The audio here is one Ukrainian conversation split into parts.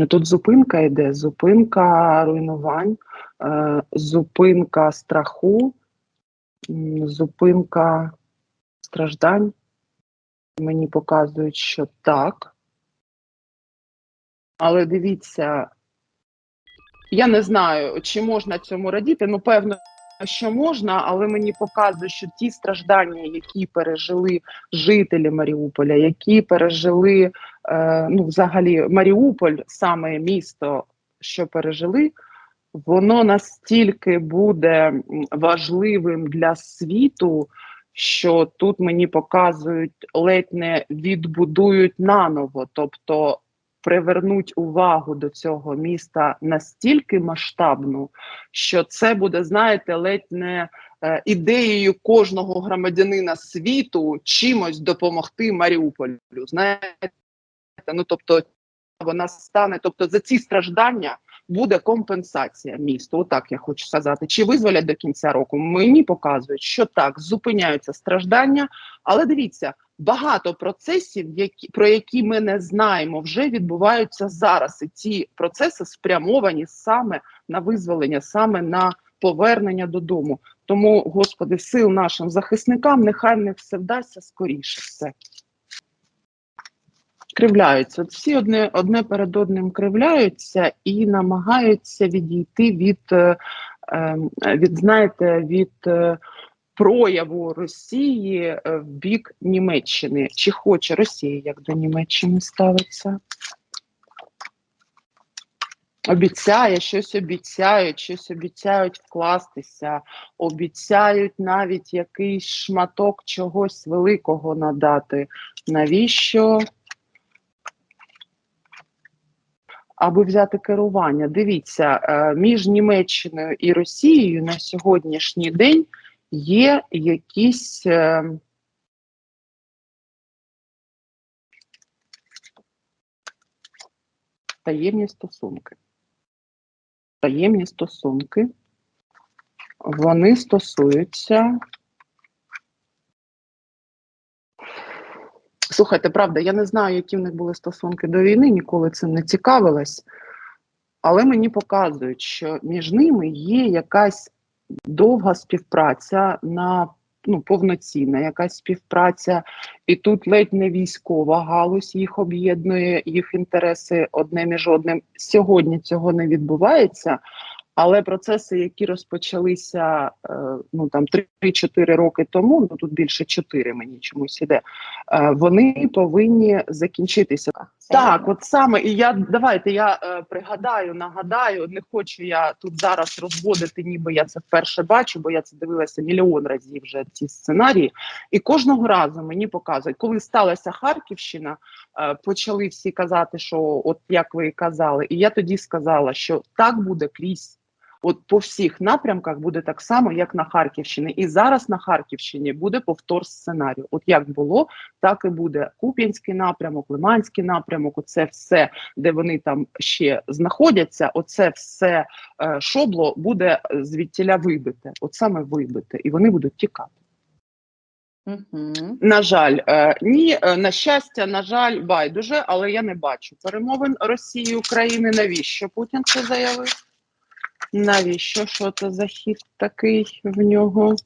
Ну, Тут зупинка йде, зупинка руйнувань, е, зупинка страху, зупинка страждань. Мені показують, що так. Але дивіться, я не знаю, чи можна цьому радіти. Ну, певно, що можна, але мені показує, що ті страждання, які пережили жителі Маріуполя, які пережили ну, взагалі Маріуполь, саме місто, що пережили, воно настільки буде важливим для світу, що тут мені показують ледь не відбудують наново, тобто привернуть увагу до цього міста настільки масштабну, що це буде, знаєте, ледь не е, ідеєю кожного громадянина світу чимось допомогти Маріуполю. Знаєте, ну тобто вона стане, тобто за ці страждання буде компенсація місту. Отак я хочу сказати. Чи визволять до кінця року? Мені показують, що так зупиняються страждання, але дивіться. Багато процесів, які про які ми не знаємо, вже відбуваються зараз, і ці процеси спрямовані саме на визволення, саме на повернення додому. Тому, Господи, сил нашим захисникам, нехай них все вдасться скоріше все. Кривляються. Всі одне, одне перед одним кривляються і намагаються відійти від, е, е, від знаєте, від. Е, прояву Росії е, в бік Німеччини. Чи хоче Росія як до Німеччини ставиться? Обіцяє, щось обіцяють, щось обіцяють вкластися, обіцяють навіть якийсь шматок чогось великого надати. Навіщо? Аби взяти керування. Дивіться, е, між Німеччиною і Росією на сьогоднішній день є якісь е, таємні стосунки. Таємні стосунки. Вони стосуються. Слухайте, правда, я не знаю, які в них були стосунки до війни, ніколи цим не цікавилась, але мені показують, що між ними є якась довга співпраця на ну, повноцінна якась співпраця, і тут ледь не військова галузь їх об'єднує, їх інтереси одне між одним. Сьогодні цього не відбувається. Але процеси, які розпочалися е, ну там 3-4 роки тому, ну тут більше 4 мені чомусь іде, е, вони повинні закінчитися. Так, от саме і я давайте я е, пригадаю, нагадаю, не хочу я тут зараз розводити, ніби я це вперше бачу, бо я це дивилася мільйон разів вже ці сценарії. І кожного разу мені показують, коли сталася Харківщина, е, почали всі казати, що от як ви казали, і я тоді сказала, що так буде крізь. От по всіх напрямках буде так само, як на Харківщині, і зараз на Харківщині буде повтор сценарію. От як було, так і буде Куп'янський напрямок, Лиманський напрямок. Оце все, де вони там ще знаходяться. Оце все е, шобло буде звідтіля вибите. От саме вибите, і вони будуть тікати. Угу. На жаль, е, ні, е, на щастя, на жаль, байдуже, але я не бачу перемовин Росії і України. Навіщо Путін це заявив? Навіщо? Що це за хід такий в нього?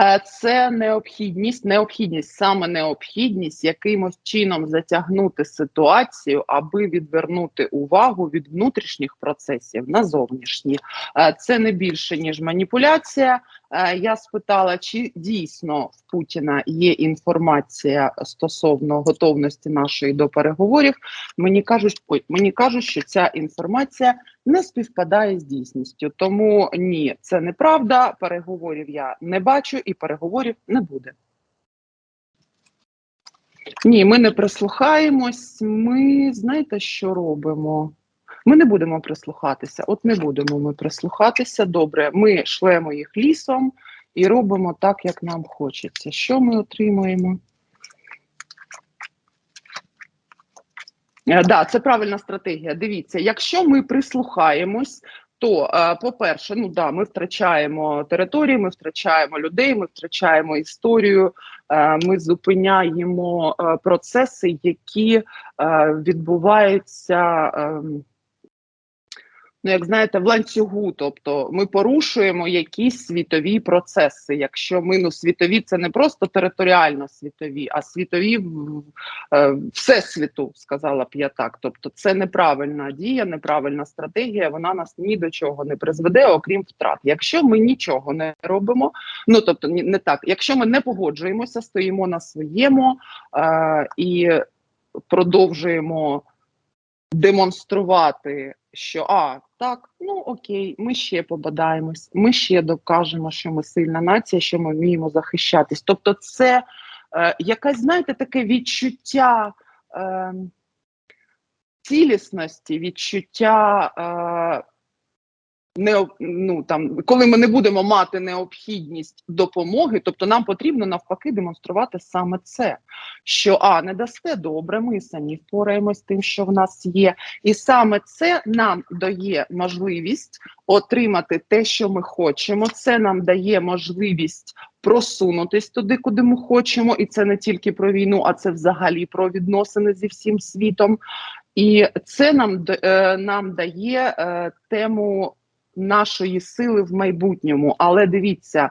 Е, Це необхідність, необхідність, саме необхідність якимось чином затягнути ситуацію, аби відвернути увагу від внутрішніх процесів на зовнішні. Е, Це не більше ніж маніпуляція. Е, Я спитала, чи дійсно в Путіна є інформація стосовно готовності нашої до переговорів. Мені кажуть, мені кажуть, що ця інформація не співпадає з дійсністю. Тому ні, це неправда. Переговорів я не бачу, і переговорів не буде. Ні, ми не прислухаємось. Ми знаєте, що робимо? Ми не будемо прислухатися. От не будемо ми прислухатися. Добре, ми шлемо їх лісом і робимо так, як нам хочеться. Що ми отримуємо? Так, да, це правильна стратегія. Дивіться, якщо ми прислухаємось, то, е, по-перше, ну да, ми втрачаємо території, ми втрачаємо людей, ми втрачаємо історію, е, ми зупиняємо е, процеси, які е, відбуваються. Ну, як знаєте, в ланцюгу, тобто ми порушуємо якісь світові процеси. Якщо ми ну світові, це не просто територіально світові, а світові е, всесвіту, сказала б я так. Тобто, це неправильна дія, неправильна стратегія. Вона нас ні до чого не призведе, окрім втрат. Якщо ми нічого не робимо, ну тобто не так. Якщо ми не погоджуємося, стоїмо на своєму е, і продовжуємо демонструвати, що а так, ну окей, ми ще побадаємось, ми ще докажемо, що ми сильна нація, що ми вміємо захищатись. Тобто, це е, якась, знаєте, таке відчуття е, цілісності, відчуття. Е, не, ну, там, коли ми не будемо мати необхідність допомоги, тобто нам потрібно навпаки демонструвати саме це. Що а не дасте добре, ми самі впораємось з тим, що в нас є, і саме це нам дає можливість отримати те, що ми хочемо. Це нам дає можливість просунутись туди, куди ми хочемо, і це не тільки про війну, а це взагалі про відносини зі всім світом. І це нам е, нам дає е, тему нашої сили в майбутньому. Але дивіться,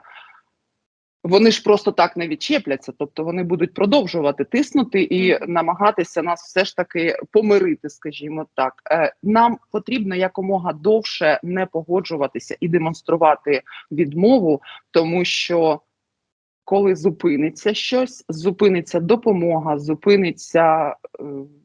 вони ж просто так не відчепляться, тобто вони будуть продовжувати тиснути і намагатися нас все ж таки помирити, скажімо так. Е, Нам потрібно якомога довше не погоджуватися і демонструвати відмову, тому що коли зупиниться щось, зупиниться допомога, зупиниться е,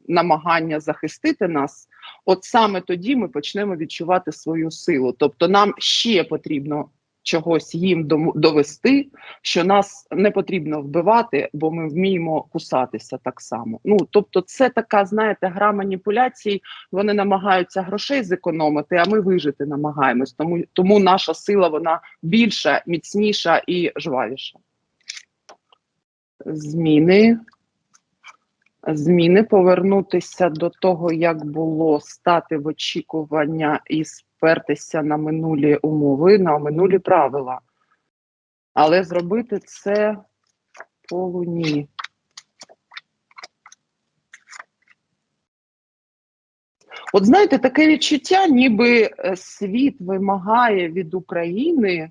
намагання захистити нас, от саме тоді ми почнемо відчувати свою силу. Тобто, нам ще потрібно чогось їм довести, що нас не потрібно вбивати, бо ми вміємо кусатися так само. Ну тобто, це така, знаєте, гра маніпуляцій. Вони намагаються грошей зекономити, а ми вижити намагаємось. Тому тому наша сила вона більша, міцніша і жвавіша. Зміни. Зміни повернутися до того, як було стати в очікування і спертися на минулі умови, на минулі правила. Але зробити це по луні. От знаєте, таке відчуття, ніби е, світ вимагає від України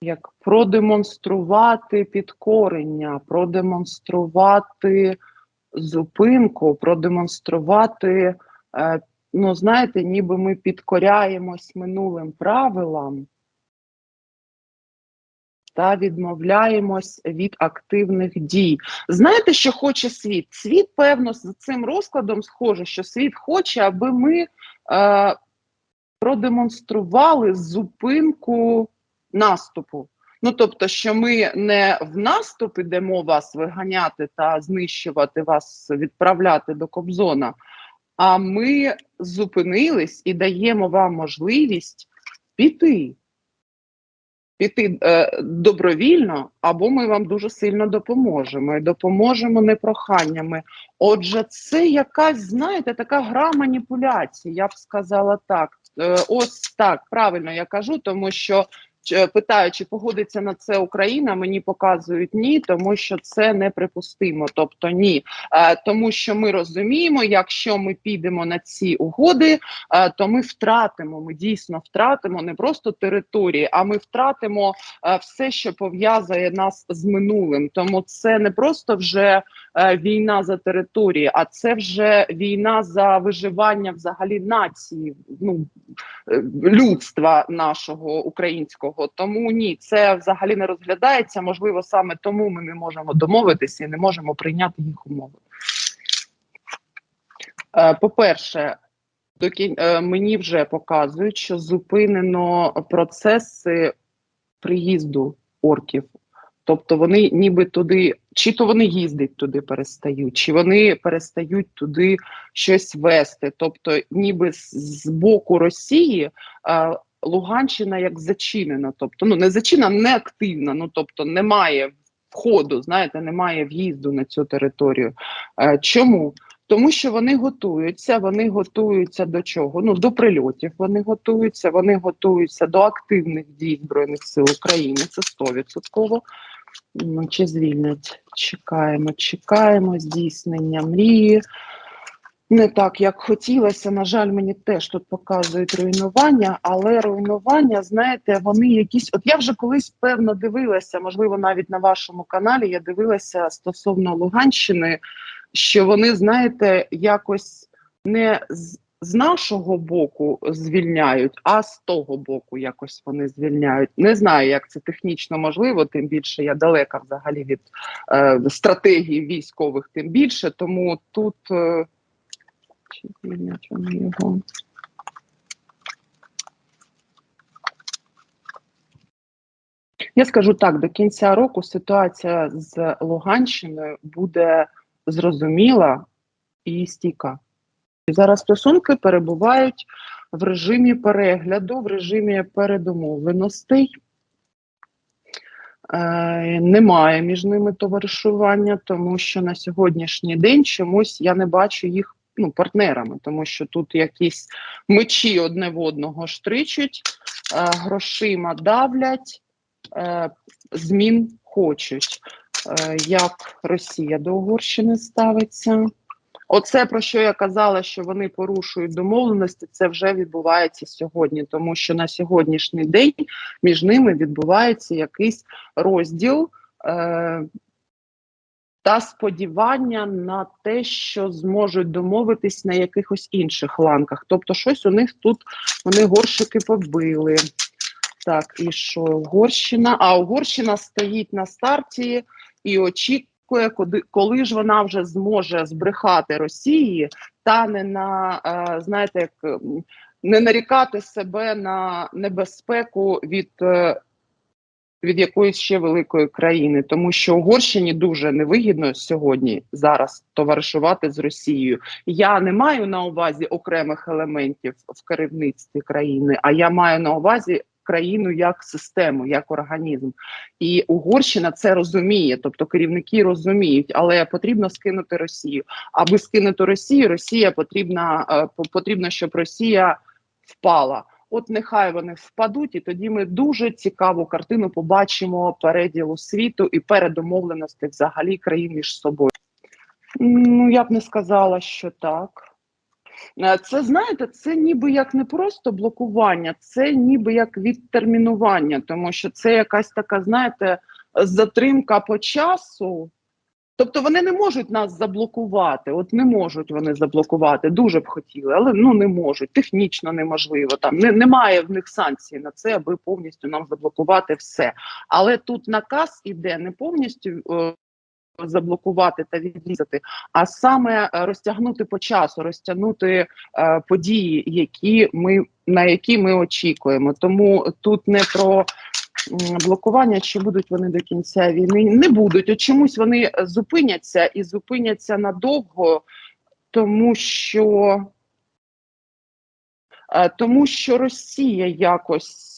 як продемонструвати підкорення, продемонструвати зупинку, продемонструвати, е, ну знаєте, ніби ми підкоряємось минулим правилам та відмовляємось від активних дій. Знаєте, що хоче світ? Світ, певно, з цим розкладом схоже, що світ хоче, аби ми е, продемонстрували зупинку наступу. Ну тобто, що ми не в наступ ідемо вас виганяти та знищувати вас, відправляти до Кобзона, а ми зупинились і даємо вам можливість піти. Піти е, добровільно, або ми вам дуже сильно допоможемо. І допоможемо не проханнями. Отже, це якась, знаєте, така гра маніпуляції, я б сказала так. Е, ось так, правильно я кажу, тому що питаю, чи погодиться на це Україна, мені показують ні, тому що це неприпустимо. Тобто ні, е, тому що ми розуміємо, якщо ми підемо на ці угоди, е, то ми втратимо. Ми дійсно втратимо не просто території, а ми втратимо е, все, що пов'язує нас з минулим. Тому це не просто вже е, війна за території, а це вже війна за виживання взагалі нації. Ну е, людства нашого українського. Тому ні, це взагалі не розглядається. Можливо, саме тому ми не можемо домовитися і не можемо прийняти їх умови. Е, По-перше, е, мені вже показують, що зупинено процеси приїзду орків. Тобто вони ніби туди, чи то вони їздять туди перестають, чи вони перестають туди щось вести. Тобто, ніби з, з боку Росії е, Луганщина як зачинена. Тобто, ну не зачинена, не активна. Ну тобто немає входу, знаєте, немає в'їзду на цю територію. Е, чому? Тому що вони готуються, вони готуються до чого? Ну до прильотів. Вони готуються, вони готуються до активних дій збройних сил України. Це 100%. Ну, Чи звільнять? Чекаємо, чекаємо здійснення мрії. Не так, як хотілося. На жаль, мені теж тут показують руйнування, але руйнування, знаєте, вони якісь. От я вже колись певно дивилася, можливо, навіть на вашому каналі я дивилася стосовно Луганщини, що вони, знаєте, якось не з, з нашого боку звільняють, а з того боку якось вони звільняють. Не знаю, як це технічно можливо, тим більше я далека взагалі від е, стратегії військових, тим більше. Тому тут. Е, чи звільнять вони? Я скажу так: до кінця року ситуація з Луганщиною буде зрозуміла і стійка. І зараз стосунки перебувають в режимі перегляду, в режимі передомовленостей. Е, немає між ними товаришування, тому що на сьогоднішній день чомусь я не бачу їх ну, партнерами, тому що тут якісь мечі одне в одного штричуть, е, грошима давлять, е, змін хочуть. Е, як Росія до Угорщини ставиться. Оце про що я казала, що вони порушують домовленості, це вже відбувається сьогодні, тому що на сьогоднішній день між ними відбувається якийсь розділ е, та сподівання на те, що зможуть домовитись на якихось інших ланках. Тобто, щось у них тут вони горщики побили. Так, і що Угорщина? А Угорщина стоїть на старті і очікує, коли, коли ж вона вже зможе збрехати Росії та не на е, знаєте, як не нарікати себе на небезпеку від. е, Від якоїсь ще великої країни, тому що Угорщині дуже невигідно сьогодні зараз товаришувати з Росією. Я не маю на увазі окремих елементів в керівництві країни, а я маю на увазі країну як систему, як організм. І Угорщина це розуміє, тобто керівники розуміють, але потрібно скинути Росію. Аби скинути Росію, Росія потрібна е, потрібно, щоб Росія впала. От нехай вони впадуть, і тоді ми дуже цікаву картину побачимо переділу світу і передомовленості взагалі країн між собою. Ну я б не сказала, що так. Е, Це знаєте, це ніби як не просто блокування, це ніби як відтермінування, тому що це якась така, знаєте, затримка по часу. Тобто вони не можуть нас заблокувати. От не можуть вони заблокувати. Дуже б хотіли, але ну не можуть. Технічно неможливо. Там не, немає в них санкцій на це, аби повністю нам заблокувати все. Але тут наказ іде не повністю. е, Заблокувати та відрізати, а саме е, розтягнути по часу, розтягнути е, події, які ми на які ми очікуємо. Тому тут не про блокування, чи будуть вони до кінця війни. Не будуть. От чомусь вони зупиняться і зупиняться надовго, тому що, е, тому що Росія якось.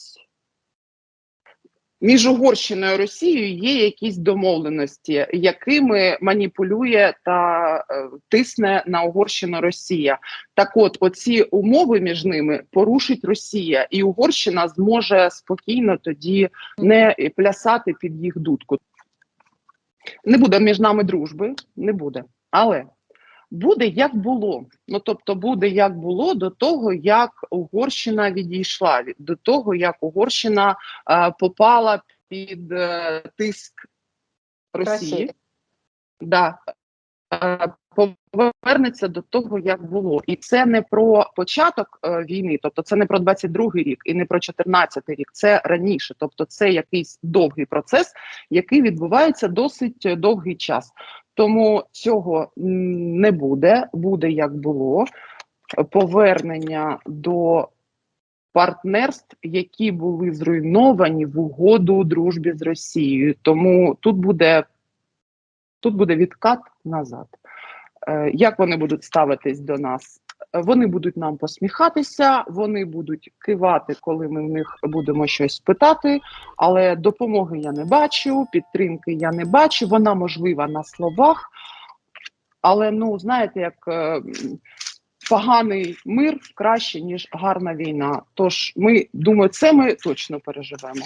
Між Угорщиною і Росією є якісь домовленості, якими маніпулює та е, тисне на Угорщину Росія. Так, от оці умови між ними порушить Росія, і Угорщина зможе спокійно тоді не плясати під їх дудку. Не буде між нами дружби, не буде. Але буде як було. Ну тобто, буде як було до того, як Угорщина відійшла, до того, як Угорщина е, попала під е, тиск Росії. Росії. Да. Повернеться до того, як було, і це не про початок е, війни, тобто це не про 22-й рік і не про 14-й рік. Це раніше, тобто це якийсь довгий процес, який відбувається досить е, довгий час. Тому цього не буде, буде як було. Повернення до партнерств, які були зруйновані в угоду дружбі з Росією. Тому тут буде, тут буде відкат назад. Е, Як вони будуть ставитись до нас? Вони будуть нам посміхатися, вони будуть кивати, коли ми в них будемо щось питати. Але допомоги я не бачу, підтримки я не бачу. Вона можлива на словах, Але ну знаєте, як е, поганий мир краще ніж гарна війна. Тож ми думаю, це ми точно переживемо.